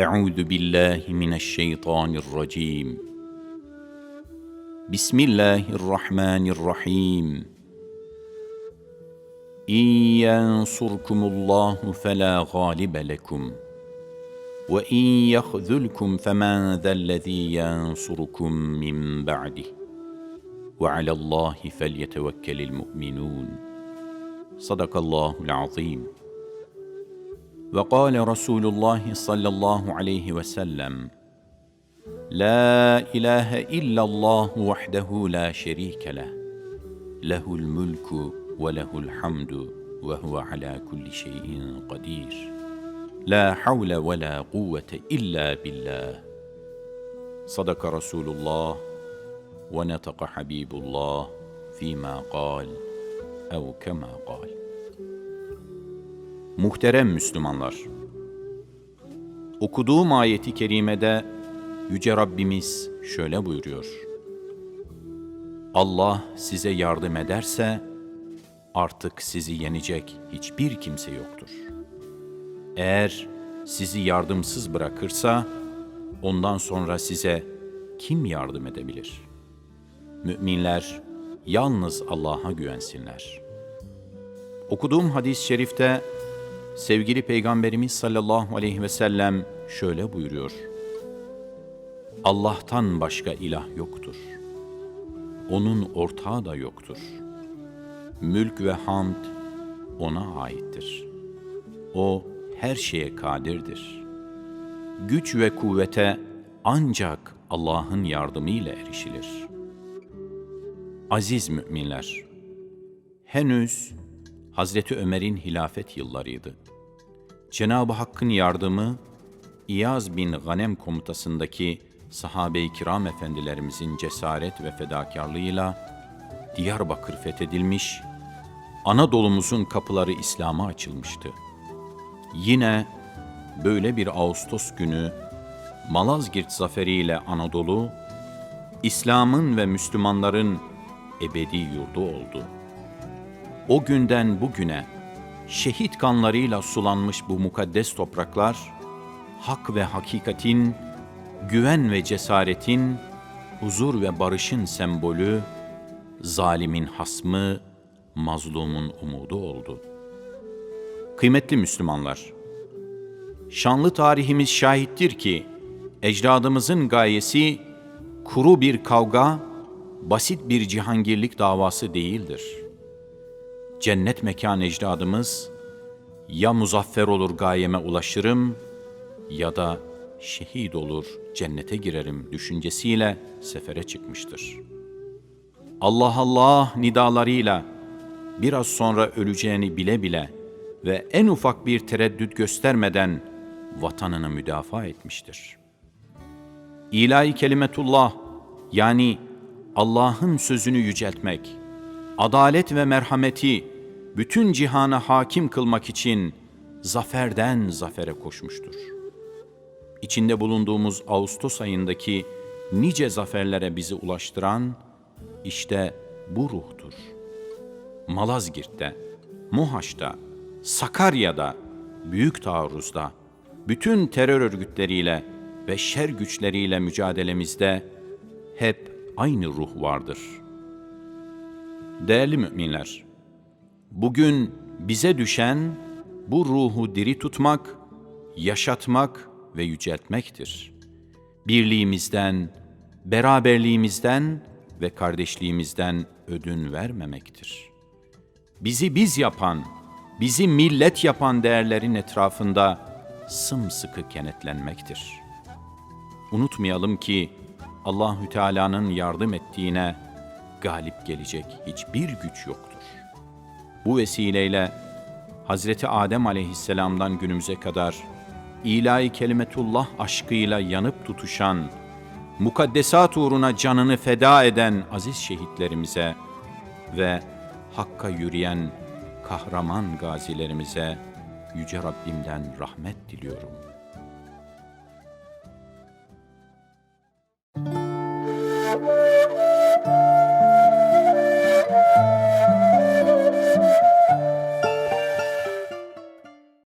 أعوذ بالله من الشيطان الرجيم. بسم الله الرحمن الرحيم. إن ينصركم الله فلا غالب لكم وإن يخذلكم فمن ذا الذي ينصركم من بعده. وعلى الله فليتوكل المؤمنون. صدق الله العظيم. وقال رسول الله صلى الله عليه وسلم لا إله إلا الله وحده لا شريك له له الملك وله الحمد وهو على كل شيء قدير لا حول ولا قوة إلا بالله. صدق رسول الله ونطق حبيب الله فيما قال أو كما قال. Muhterem Müslümanlar, okuduğum ayeti kerimede Yüce Rabbimiz şöyle buyuruyor. Allah size yardım ederse artık sizi yenecek hiçbir kimse yoktur. Eğer sizi yardımsız bırakırsa ondan sonra size kim yardım edebilir? Müminler yalnız Allah'a güvensinler. Okuduğum hadis-i şerifte sevgili Peygamberimiz sallallahu aleyhi ve sellem şöyle buyuruyor. Allah'tan başka ilah yoktur. Onun ortağı da yoktur. Mülk ve hamd ona aittir. O her şeye kadirdir. Güç ve kuvvete ancak Allah'ın yardımıyla erişilir. Aziz müminler, henüz Hazreti Ömer'in hilafet yıllarıydı. Cenab-ı Hakk'ın yardımı İyaz bin Ganem komutasındaki sahabe-i kiram efendilerimizin cesaret ve fedakarlığıyla Diyarbakır fethedilmiş, Anadolu'muzun kapıları İslam'a açılmıştı. Yine böyle bir Ağustos günü Malazgirt zaferiyle Anadolu, İslam'ın ve Müslümanların ebedi yurdu oldu. O günden bugüne şehit kanlarıyla sulanmış bu mukaddes topraklar, hak ve hakikatin, güven ve cesaretin, huzur ve barışın sembolü, zalimin hasmı, mazlumun umudu oldu. Kıymetli Müslümanlar, şanlı tarihimiz şahittir ki, ecdadımızın gayesi kuru bir kavga, basit bir cihangirlik davası değildir. Cennet mekan ecdadımız, ya muzaffer olur gayeme ulaşırım ya da şehit olur cennete girerim düşüncesiyle sefere çıkmıştır. Allah Allah nidalarıyla biraz sonra öleceğini bile bile ve en ufak bir tereddüt göstermeden vatanını müdafaa etmiştir. İlahi kelimetullah yani Allah'ın sözünü yüceltmek, adalet ve merhameti bütün cihana hakim kılmak için zaferden zafere koşmuştur. İçinde bulunduğumuz Ağustos ayındaki nice zaferlere bizi ulaştıran işte bu ruhtur. Malazgirt'te, Muhaç'ta, Sakarya'da, Büyük Taarruz'da, bütün terör örgütleriyle ve şer güçleriyle mücadelemizde hep aynı ruh vardır. Değerli müminler, bugün bize düşen bu ruhu diri tutmak, yaşatmak ve yüceltmektir. Birliğimizden, beraberliğimizden ve kardeşliğimizden ödün vermemektir. Bizi biz yapan, bizi millet yapan değerlerin etrafında sımsıkı kenetlenmektir. Unutmayalım ki Allahü Teala'nın yardım ettiğine galip gelecek hiçbir güç yoktur. Bu vesileyle Hazreti Adem aleyhisselamdan günümüze kadar ilahi kelimetullah aşkıyla yanıp tutuşan, mukaddesat uğruna canını feda eden aziz şehitlerimize ve Hakk'a yürüyen kahraman gazilerimize Yüce Rabbimden rahmet diliyorum.